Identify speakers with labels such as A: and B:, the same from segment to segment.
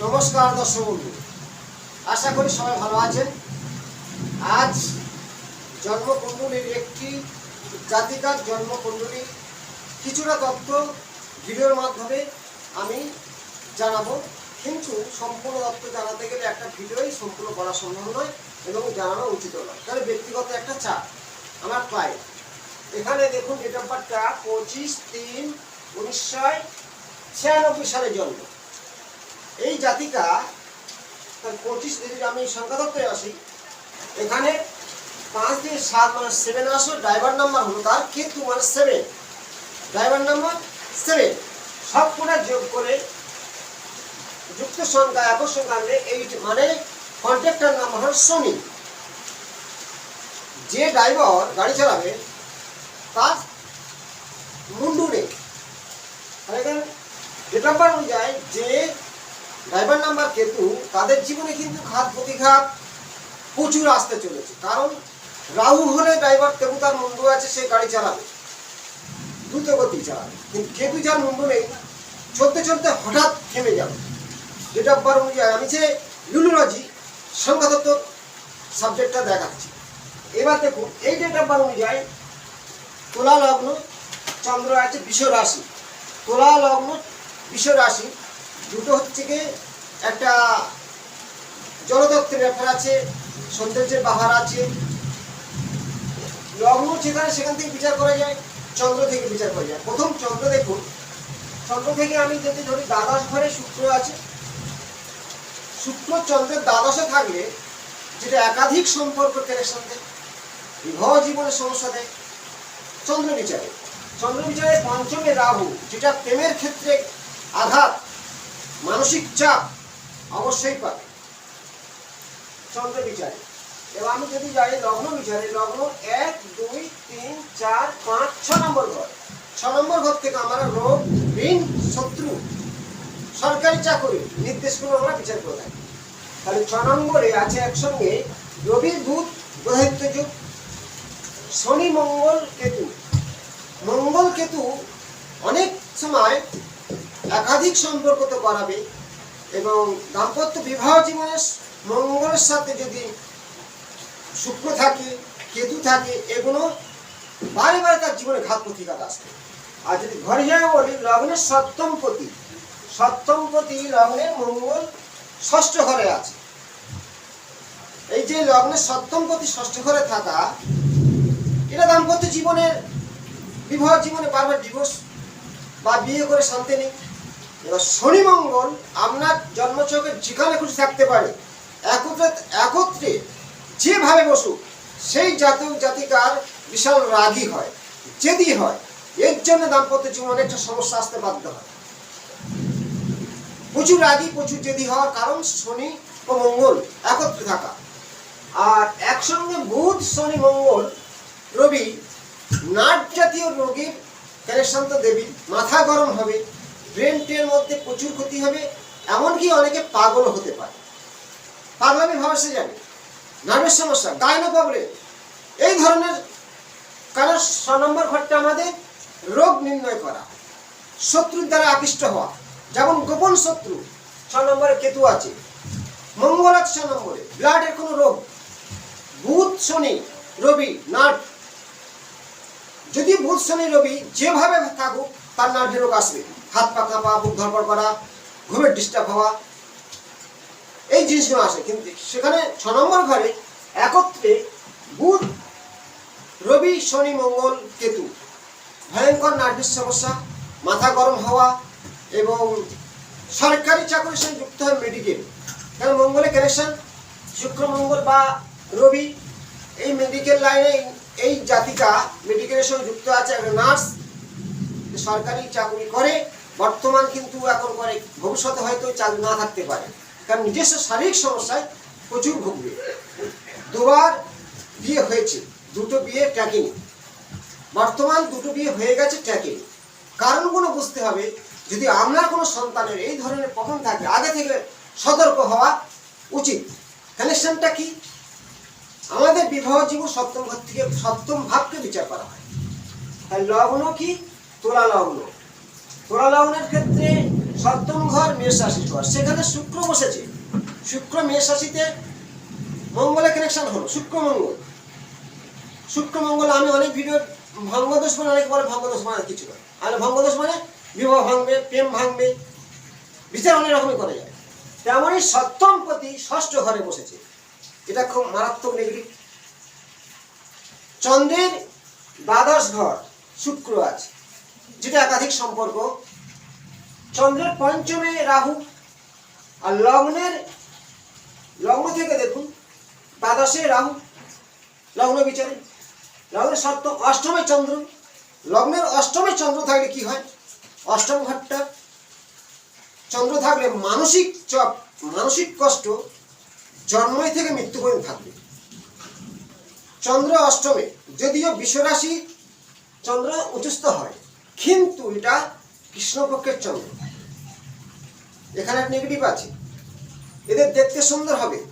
A: নমস্কার দর্শক বন্ধু। আশা করি সবাই ভালো আছেন। আজ জন্মকুণ্ডলীর একটি জাতিকার জন্মকুণ্ডলীর কিছুটা তথ্য ভিডিওর মাধ্যমে আমি জানাব। কিন্তু সম্পূর্ণ তথ্য জানাতে গেলে একটা ভিডিওই সম্পূর্ণ করা সম্ভব নয় এবং জানানো উচিত নয়। কারণ ব্যক্তিগত একটা চাপ, আমার ক্লায়েন্ট এখানে দেখুন ডেট অফ বার্থটা পঁচিশ তিন উনিশশো ছিয়ানব্বই সালে জন্ম। এই জাতিকা তার পঁচিশ যদি আমি সংখ্যা ধরতে আসি। এখানে পাঁচ দিয়ে সাত মানে সেভেন আসো ড্রাইভার নাম্বার হলো তার কিন্তু মানে সেভেন ড্রাইভার নাম্বার সেভেন সব কটা যোগ করে যুক্ত সংখ্যা, একক সংখ্যা আনলে এইট মানে কন্ট্রাক্টর নাম্বার হল সোনি যে ড্রাইভার গাড়ি চালাবে, তার মুন্ডু নেই। ডেট বার্থ অনুযায়ী যে ড্রাইভার নাম্বার কেতু, তাদের জীবনে কিন্তু ঘাত প্রতিঘাত প্রচুর আসতে চলেছে। কারণ রাহু হলে ড্রাইভার কেতু তার মুন্ডু আছে, সে গাড়ি চালাবে। দ্রুত গতি চালাবে। কিন্তু কেতু যার মুন্ডু নেই, চলতে চলতে হঠাৎ থেমে যাবে। অফ বার্থ অনুযায়ী আমি যে লুনোলজি সংখ্যাতত্ত্ব সাবজেক্টটা দেখাচ্ছি। এবার দেখুন, এই ডেট বার্থ অনুযায়ী তুলা লগ্ন চন্দ্র আছে, বিষ রাশি। তুলা লগ্ন বিষ রাশি। দুটো হচ্ছে কি একটা জলতত্ত্বের ব্যাপার আছে, সৌন্দর্যের বাহার আছে। লগ্ন যেখানে সেখান থেকে বিচার করা যায়, চন্দ্র থেকে বিচার করা যায়। প্রথম চন্দ্র দেখুন। চন্দ্র থেকে আমি যদি ধরি দ্বাদশ ঘরে শুক্র আছে। শুক্র চন্দ্রের দ্বাদশে থাকলে যেটা একাধিক সম্পর্ক কানেকশন দেয়, বিবাহ জীবনের সমস্যা দেয়, চন্দ্র বিচারে। চন্দ্র বিচারে পঞ্চমে রাহু, যেটা প্রেমের ক্ষেত্রে আঘাত মানসিক চাপ অবশ্যই পাবে। চন্দ্র বিচারে। এবার আমি যদি যাই লগ্ন বিচারে, লগ্ন এক, দুই, তিন, চার, পাঁচ, ছ নম্বর ঘর। ছ নম্বর ঘর থেকে আমরা রোগ, ঋণ, শত্রু, সরকারি চাকরি নির্দেশগুলো আমরা বিচার করে থাকি। তাহলে ছ নম্বরে আছে একসঙ্গে রবির বুধ গ্রহিত্ব যুগ, শনি, মঙ্গল, কেতু। মঙ্গল, কেতু অনেক সময় একাধিক সম্পর্ক তো করাবে এবং দাম্পত্য বিবাহ জীবনে মঙ্গলের সাথে যদি শুক্র থাকে, কেতু থাকে, এগুলো বারে বারে তার জীবনে ঘাত প্রতিঘাত আসবে। আর যদি ঘরে যায় বলি লগ্নের সপ্তম পতি সপ্তম পতি লগ্নে মঙ্গল ষষ্ঠ ঘরে আছে। এই যে লগ্নের সপ্তম পতি ষষ্ঠ ঘরে থাকা, এটা দাম্পত্য জীবনের, বিবাহ জীবনে বারবার ডিভোর্স বা বিয়ে করে শান্তি নেই। শনি মঙ্গল আপনার জন্মচকের যেখানে খুশি থাকতে পারে, একত্রে একত্রে যেভাবে বসুক, সেই জাতক জাতিকার বিশাল রাগী হয়, জেদি হয়। এর জন্য দাম্পত্য জীবনে একটা সমস্যা আসতে বাধ্য হয়। প্রচুর রাগী, প্রচুর জেদি হওয়ার কারণ শনি ও মঙ্গল একত্রে থাকা। আর একসঙ্গে বুধ, শনি, মঙ্গল, রবি নাট জাতীয় রোগীর কানেকশন দেবী মাথা গরম হবে। ব্রেন টের মধ্যে প্রচুর ক্ষতি হবে, এমনকি অনেকে পাগল হতে পারে। পাগলামি ভাবে সে জানে। নার্ভের সমস্যা গায়নো প্রবলেম এই ধরনের কারণ ছ নম্বর ঘরটা আমাদের রোগ নির্ণয় করা, শত্রুর দ্বারা আকৃষ্ট হওয়া। যেমন গোপন শত্রু, ছ নম্বরে কেতু আছে। মঙ্গল আছে ছ নম্বরে, ব্লাডের কোনো রোগ। বুধ শনি, রবি নাট যদি বুধ শনি, রবি যেভাবে থাকুক, তার নার্ভে রোগ আসবে। হাত পা বুক ধরপড় করা, ঘুমের ডিস্টার্ব হওয়া, এই জিনিসগুলো আসে। কিন্তু সেখানে ছ নম্বর ঘরে একত্রে বুধ, রবি, শনি, মঙ্গল, কেতু। ভয়ঙ্কর নার্ভিস সমস্যা, মাথা গরম হওয়া এবং সরকারি চাকরির সঙ্গে যুক্ত হয় মেডিকেল কারণ মঙ্গলে কানেকশন শুক্র, মঙ্গল বা রবি, এই মেডিকেল লাইনে এই জাতিকা মেডিকেলের সঙ্গে যুক্ত আছে। একটা নার্স সরকারি চাকরি করে বর্তমান কিন্তু এখন করে ভবিষ্যতে হয়তো চাকরি না থাকতে পারে। কারণ নিজস্ব শারীরিক সমস্যায় প্রচুর ভুগবে। দুবার বিয়ে হয়েছে, দুটো বিয়ে ট্যাকিং বর্তমান দুটো বিয়ে হয়ে গেছে ট্যাকিং কারণগুলো বুঝতে হবে, যদি আপনার কোনো সন্তানের এই ধরনের প্রথম থাকে, আগে থেকে সতর্ক হওয়া উচিত। কানেকশনটা কি? আমাদের বিবাহ জীবন সপ্তম ঘর থেকে সপ্তম ভাবকে বিচার করা হয়। তাই লগ্ন কি? তোলা লগ্ন। তোলা লগ্নের ক্ষেত্রে সপ্তম ঘর মেষ রাশির ঘর। সেখানে শুক্র বসেছে। শুক্র মেষ রাশিতে মঙ্গলের কানেকশন হলো। শুক্র মঙ্গল। শুক্র মঙ্গল, আমি অনেক ভিডিও ভঙ্গদোষ মানে অনেক বলে ভঙ্গদোষ মানে কিছু না। আর ভঙ্গদোষ মানে বিবাহ ভাঙবে, প্রেম ভাঙবে, বিচার অনেক রকমই করা যায়। তেমনই সপ্তম প্রতি ষষ্ঠ ঘরে বসেছে। এটা খুব মারাত্মক নেগেটিভ চন্দ্রের দ্বাদশ ঘর শুক্র আছে যেটা একাধিক সম্পর্ক। চন্দ্রের পঞ্চমে রাহু আর লগ্নের, লগ্ন থেকে দেখুন, দ্বাদশে রাহু, লগ্ন বিচারে। লগ্নের সপ্তম অষ্টমে চন্দ্র, লগ্নের অষ্টমে চন্দ্র থাকলে কি হয়? অষ্টম ঘরটা। চন্দ্র থাকলে মানসিক চাপ, মানসিক কষ্ট জন্মই থেকে মৃত্যু পর্যন্ত থাকবে। চন্দ্র অষ্টমে, যদিও বিশ্বরাশি চন্দ্র উচ্চস্থ হয়, কিন্তু এটা কৃষ্ণপক্ষের চন্দ্র। এখানে নেগেটিভ আছে। এদের দেখতে সুন্দর হবে।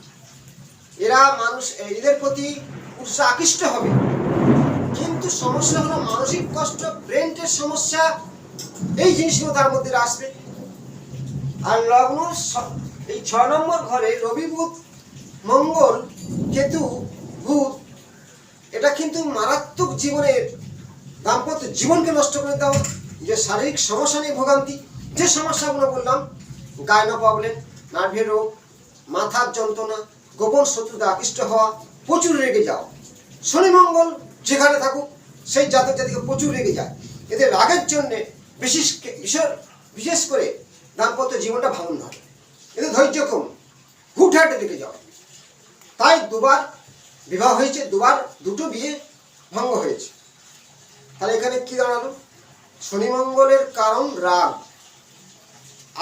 A: এরা মানুষ, এদের প্রতি উৎসাহ আকৃষ্ট হবে। কিন্তু সমস্যা হলো মানসিক কষ্ট ব্রেনের সমস্যা, এই জিনিসগুলো তার মধ্যে আসবে। আর লগ্ন এই ছয় নম্বর ঘরে রবি বুধ, মঙ্গল, কেতু, বুধ, এটা কিন্তু মারাত্মক জীবনের দাম্পত্য জীবনকে নষ্ট করে দেওয়া। যে শারীরিক সমস্যা নিয়ে ভোগান্তি, যে সমস্যাগুলো বললাম, গায়না প্রবলেম নার্ভের রোগ, মাথার যন্ত্রণা, গোপন শত্রুতা, আকৃষ্ট হওয়া, প্রচুর রেগে যাও শনি মঙ্গল যেখানে থাকুক, সেই জাতক জাতিকে প্রচুর রেগে যায়। এদের রাগের জন্যে বিশেষ বিশেষ করে দাম্পত্য জীবনটা ভাঙন হয় এদের ধৈর্য কম, হুটহাটে রেগে যাও তাই দুবার বিবাহ হয়েছে, দুবার দুটো বিয়ে ভঙ্গ হয়েছে। তাহলে এখানে কি দাঁড়াল? শনি মঙ্গলের কারণ রাগ।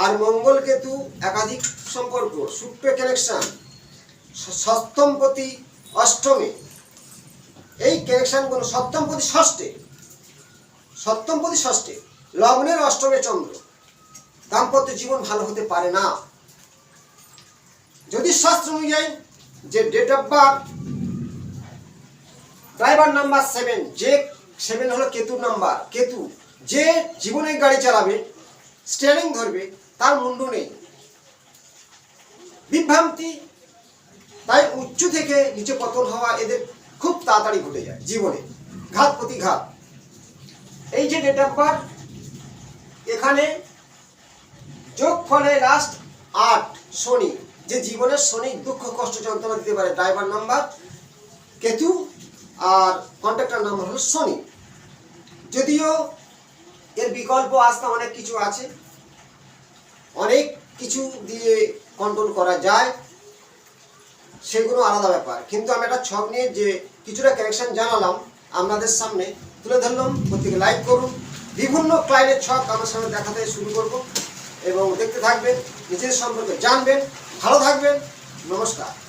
A: আর মঙ্গল কেতু একাধিক সম্পর্ক শুক্র কানেকশন সপ্তমপতি অষ্টমে। এই কানেকশনগুলো সপ্তমপতি ষষ্ঠে। সপ্তমপতি ষষ্ঠে, লগ্নের অষ্টমে চন্দ্র। দাম্পত্য জীবন ভালো হতে পারে না। যদি শাস্ত্র অনুযায়ী যে date of birth driver number seven যে সেভেন হলো কেতুর নাম্বার কেতু। যে জীবনে গাড়ি চালাবে স্টিয়ারিং ধরবে, তার মুন্ডু নেই। বিভ্রান্তি, তাই উচ্চ থেকে নিচে পতন হওয়া এদের খুব তাড়াতাড়ি ঘটে যায় জীবনে, ঘাত প্রতি ঘাত। এই যে ডেট অফ বার্থ এখানে যোগ ফলে লাস্ট আট শনি, যে জীবনের শনি দুঃখ, কষ্ট, যন্ত্রণা দিতে পারে ড্রাইভার নাম্বার কেতু, আর কন্ট্রাক্টর নাম্বার হলো শনি। যদিও এর বিকল্প আসতে অনেক কিছু আছে। অনেক কিছু দিয়ে কন্ট্রোল করা যায়। সেগুলো আলাদা ব্যাপার। কিন্তু আমি একটা ছক নিয়ে যে কিছুটা কানেকশন জানালাম আপনাদের সামনে, তুলে ধরলাম, প্রত্যেকে লাইক করুন। বিভিন্ন ক্লাইনের ছক আমার সামনে দেখাতে শুরু করব এবং দেখতে থাকবেন, নিজের সম্পর্কে জানবেন। ভালো থাকবেন। নমস্কার।